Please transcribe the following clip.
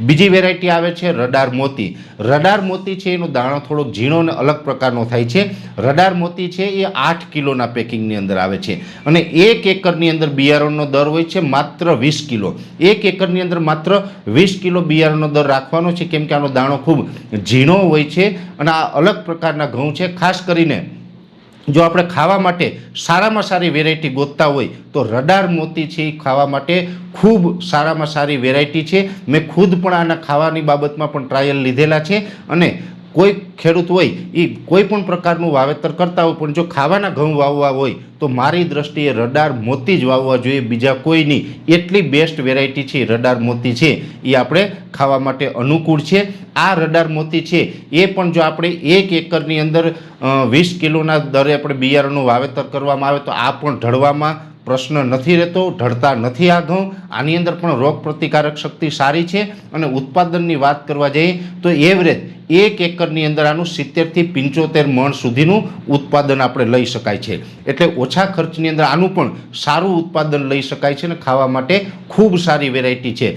બીજી વેરાયટી આવે છે રડાર મોતી. રડાર મોતી છે, એનો દાણો થોડોક ઝીણો અને અલગ પ્રકારનો થાય છે. રડાર મોતી છે, એ આઠ કિલોના પેકિંગની અંદર આવે છે. અને એક એકરની અંદર બિયારણનો દર હોય છે માત્ર વીસ કિલો. એક એકરની અંદર માત્ર વીસ કિલો બિયારણનો દર રાખવાનો છે, કેમ કે આનો દાણો ખૂબ ઝીણો હોય છે અને આ અલગ પ્રકારના ઘઉં છે. ખાસ કરીને જો આપણે ખાવા માટે સારામાં સારી વેરાયટી ગોતતા હોય તો રડાર મોતી છે એ ખાવા માટે ખૂબ સારામાં સારી વેરાયટી છે. મેં ખુદ પણ આના ખાવાની બાબતમાં પણ ટ્રાયલ લીધેલા છે અને કોઈ ખેડૂત હોય, એ કોઈ પણ પ્રકારનું વાવેતર કરતા હોય, પણ જો ખાવાના ઘઉં વાવવા હોય, તો મારી દ્રષ્ટિએ રડાર મોતી જ વાવવા જોઈએ. બીજા કોઈ નહીં. એટલી બેસ્ટ વેરાયટી છે રડાર મોતી છે. એ આપણે ખાવા માટે અનુકૂળ છે. આ રડાર મોતી છે, એ પણ જો આપણે એક એકરની અંદર વીસ કિલોના દરે આપણે બિયારણનું વાવેતર કરવામાં આવે, તો આ પણ ઢળવામાં પ્રશ્ન નથી રહેતો, ઢળતા નથી આઘો આની અંદર પણ રોગ પ્રતિકારક શક્તિ સારી છે અને ઉત્પાદનની વાત કરવા જઈએ તો એવરેજ એક એકરની અંદર આનું સિત્તેરથી પંચોતેર મણ સુધીનું ઉત્પાદન આપણે લઈ શકાય છે. એટલે ઓછા ખર્ચની અંદર આનું પણ સારું ઉત્પાદન લઈ શકાય છે અને ખાવા માટે ખૂબ સારી વેરાયટી છે.